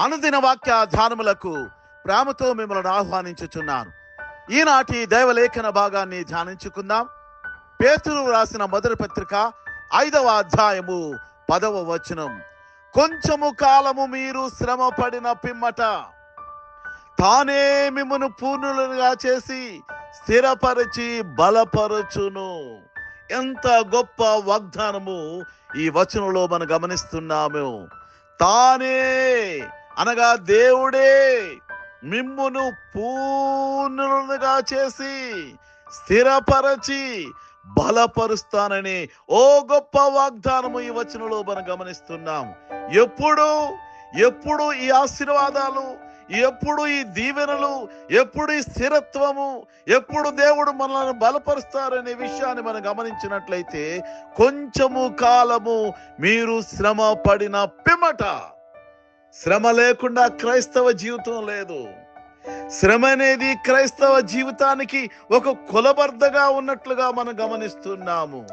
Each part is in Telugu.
అనుదిన వాక్య ధ్యానములకు ప్రేమతో మిమ్మల్ని ఆహ్వానించుచున్నాను. ఈనాటి దైవలేఖన భాగాన్ని ధ్యానించుకుందాం. పేతురు రాసిన మొదటి పత్రిక ఐదవ అధ్యాయము పదవ వచనం. కొంచెము కాలము మీరు శ్రమ పడిన పిమ్మట తానే మిమ్మను పూర్ణులుగా చేసి స్థిరపరిచి బలపరచును. ఎంత గొప్ప వాగ్దానము ఈ వచనంలో మనం గమనిస్తున్నాము. తానే అనగా దేవుడే మిమ్మును పూర్ణులుగా చేసి స్థిరపరచి బలపరుస్తానని ఓ గొప్ప వాగ్దానము ఈ వచనంలో మనం గమనిస్తున్నాం. ఎప్పుడు? ఎప్పుడు ఈ ఆశీర్వాదాలు? ఎప్పుడు ఈ దీవెనలు? ఎప్పుడు ఈ స్థిరత్వము? ఎప్పుడు దేవుడు మనల్ని బలపరుస్తారనే విషయాన్ని మనం గమనించినట్లయితే కొంచెము కాలము మీరు శ్రమ పడిన పిమట శ్రమ లేకుండా క్రైస్తవ జీవితం లేదు. శ్రమ అనేది క్రైస్తవ జీవితానికి ఒక కులబర్దగా ఉన్నట్లుగా మనం గమనిస్తున్నాము.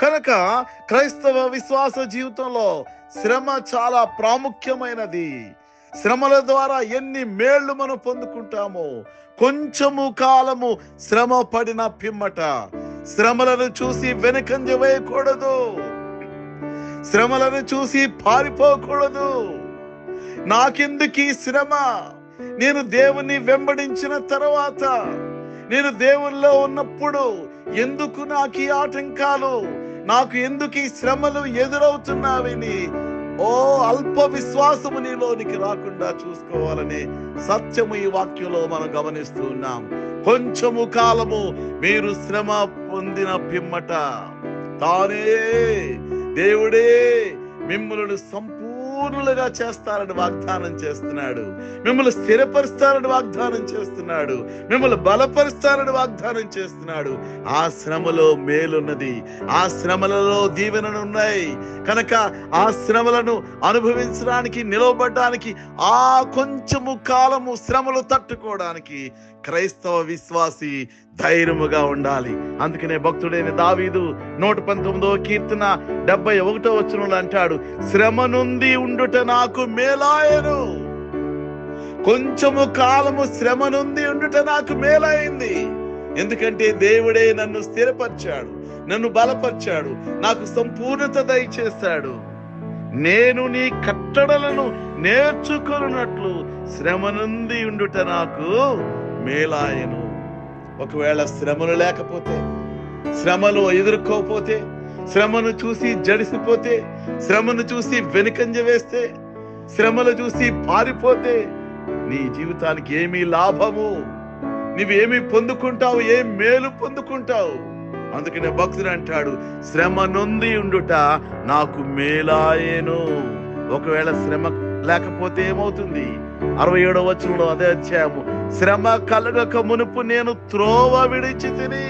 కనుక క్రైస్తవ విశ్వాస జీవితంలో శ్రమ చాలా ప్రాముఖ్యమైనది. శ్రమల ద్వారా ఎన్ని మేళ్ళు మనం పొందుకుంటామో కొంచెము కాలము శ్రమ పడిన పిమ్మట. శ్రమలను చూసి వెనుకంజ వేయకూడదు. శ్రమలను చూసి పారిపోకూడదు. నాకెందుకు ఈ శ్రమ? నేను దేవుని వెంబడించిన తర్వాత నేను దేవుల్లో ఉన్నప్పుడు ఎందుకు నాకు ఈ ఆటంకాలు? నాకు ఎందుకు ఈ శ్రమలు ఎదురవుతున్నావని? ఓ అల్ప విశ్వాసము నీలోనికి రాకుండా చూసుకోవాలని సత్యము ఈ వాక్యంలో మనం గమనిస్తూ ఉన్నాం. కొంచెము కాలము మీరు శ్రమ పొందిన పిమ్మట. తానే దేవుడే మిమ్మల్ని సంపూర్ణులుగా చేస్తారని వాగ్దానం చేస్తున్నాడు. మిమ్మల్ని స్థిరపరుస్తారని వాగ్దానం చేస్తున్నాడు. మిమ్మల్ని బలపరుస్తారని వాగ్దానం చేస్తున్నాడు. ఆ శ్రమలో మేలున్నది ఆ శ్రమలలో దీవెనలు ఉన్నాయి. కనుక ఆ శ్రమలను అనుభవించడానికి నిలవబడడానికి ఆ కొంచెము కాలము శ్రమలు తట్టుకోవడానికి క్రైస్తవ విశ్వాసి ధైర్యముగా ఉండాలి. అందుకనే భక్తుడైన దావీదు నూట పంతొమ్మిదో కీర్తన డెబ్బై ఒకటో వచనంలో అంటాడు శ్రమ నుండి ఉండుట నాకు మేలాయను కొంచెము కాలము శ్రమ నుండి ఉండుట నాకు మేలైంది. ఎందుకంటే దేవుడే నన్ను స్థిరపరిచాడు నన్ను బలపరిచాడు నాకు సంపూర్ణత దయచేశాడు. నేను నీ కట్టడలను నేర్చుకున్నట్లు శ్రమ నుండి ఉండుట నాకు మేలాయను. ఒకవేళ శ్రమలు లేకపోతే శ్రమలు ఎదుర్కోపోతే శ్రమను చూసి జడిసిపోతే శ్రమను చూసి వెనుకంజ వేస్తే శ్రమలు చూసి పారిపోతే నీ జీవితానికి ఏమీ లాభము? నీవేమి పొందుకుంటావు? ఏం మేలు పొందుకుంటావు? అందుకనే భక్తుడు అంటాడు శ్రమ నొంది ఉండుట నాకు మేలాయేను. ఒకవేళ శ్రమ లేకపోతే ఏమవుతుంది? అరవై ఏడవ వచనంలో అదే అధ్యాయము శ్రమ కలగక మునుపు నేను త్రోవ విడిచి తిని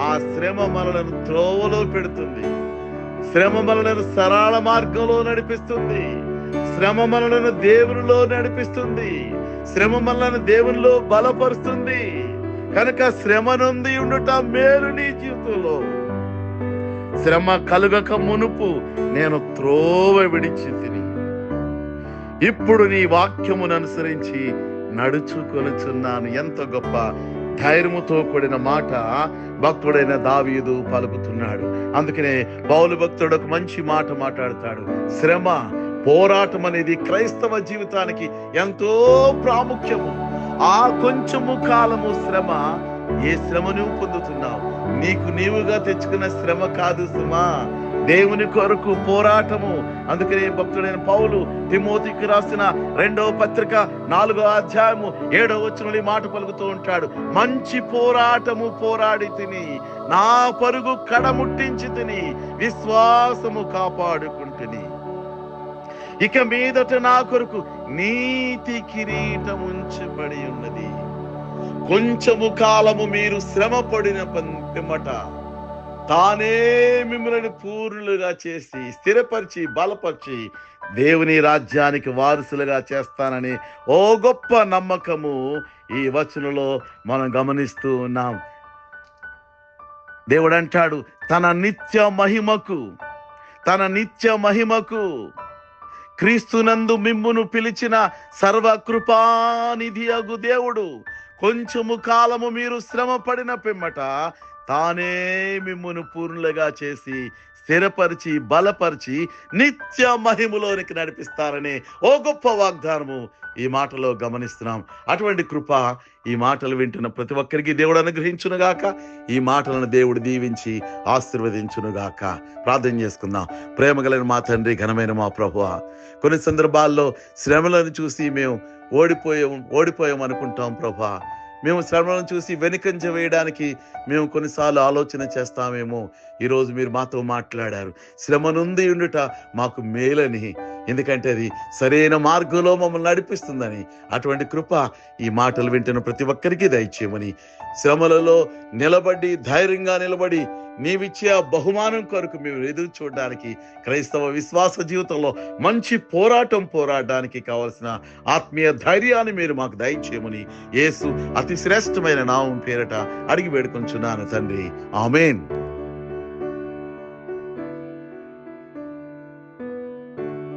ఆ శ్రమ మనలను త్రోవలో పెడుతుంది. శ్రమ మనలను సరళ మార్గంలో నడిపిస్తుంది. శ్రమ మనలను దేవునిలో నడిపిస్తుంది. శ్రమ మనలను దేవునిలో బలపరుస్తుంది. కనుక శ్రమ నుండి ఉండుట మేలు నీ జీవితంలో. శ్రమ కలుగక మునుపు నేను త్రోవ విడిచి తిని. ఇప్పుడు నీ వాక్యమును అనుసరించి నడుచుకొనుచున్నాను ఎంత గొప్ప ధైర్యముతో కూడిన మాట భక్తుడైన దావీదు పలుకుతున్నాడు. అందుకనే పౌలు భక్తుడు ఒక మంచి మాట మాట్లాడతాడు. శ్రమ పోరాటం అనేది క్రైస్తవ జీవితానికి ఎంతో ప్రాముఖ్యము. ఆ కొంచెము కాలము శ్రమ ఏ శ్రమ నువ్వు పొందుతున్నావు? నీకు నీవుగా తెచ్చుకున్న శ్రమ కాదు సుమా. దేవుని కొరకు పోరాటము. అందుకనే భక్తుడైన పౌలు తిమోతికి రాసిన రెండవ పత్రిక నాలుగో అధ్యాయము ఏడవ వచ్చిన మాట పలుకుతూ ఉంటాడు. మంచి పోరాటము పోరాడి తిని నా పరుగు కడముట్టించి తిని విశ్వాసము కాపాడుకుంటుని. ఇక మీదట నా కొరకు నీతి కిరీటం ఉంచబడి ఉన్నది. కొంచెము కాలము మీరు శ్రమ పడిన పిమ్మట తానే మిమ్మల్ని పూర్ణులుగా చేసి స్థిరపరిచి బలపరిచి దేవుని రాజ్యానికి వారసులుగా చేస్తానని ఓ గొప్ప నమ్మకము ఈ వచనలో మనం గమనిస్తూ ఉన్నాం. దేవుడు అంటాడు తన నిత్య మహిమకు తన నిత్య మహిమకు క్రీస్తునందు మిమ్మును పిలిచిన సర్వకృపానిధి అగు దేవుడు కొంచెము కాలము మీరు శ్రమ పడిన పిమ్మట తానే మిమ్మును పూర్ణులుగా చేసి స్థిరపరిచి బలపరిచి నిత్య మహిములోనికి నడిపిస్తారనే ఓ గొప్ప వాగ్దానము ఈ మాటలో గమనిస్తున్నాం. అటువంటి కృప ఈ మాటలు వింటున్న ప్రతి ఒక్కరికి దేవుడు అనుగ్రహించునుగాక. ఈ మాటలను దేవుడు దీవించి ఆశీర్వదించునుగాక. ప్రార్థన చేసుకుందాం. ప్రేమ కలిగిన మా తండ్రి ఘనమైన మా ప్రభు కొన్ని సందర్భాల్లో శ్రమలను చూసి మేము ఓడిపోయాం ఓడిపోయాం అనుకుంటాం ప్రభా మేము శ్రమలను చూసి వెనుకంజ వేయడానికి మేము కొన్నిసార్లు ఆలోచన చేస్తామేమో. ఈరోజు మీరు మాతో మాట్లాడారు. శ్రమ నుండి ఉండుట మాకు మేలని. ఎందుకంటే అది సరైన మార్గంలో మమ్మల్ని నడిపిస్తుందని. అటువంటి కృప ఈ మాటలు వింటున్న ప్రతి ఒక్కరికి దయచేయమని. శ్రమలలో నిలబడి ధైర్యంగా నిలబడి నీవిచ్చే ఆ బహుమానం కొరకు మేము ఎదురు చూడడానికి క్రైస్తవ విశ్వాస జీవితంలో మంచి పోరాటం పోరాడడానికి కావలసిన ఆత్మీయ ధైర్యాన్ని మీరు మాకు దయచేయమని యేసు అతి శ్రేష్టమైన నామం పేరట అడిగి వేడుకొంచున్నాను తండ్రి. ఆమెన్.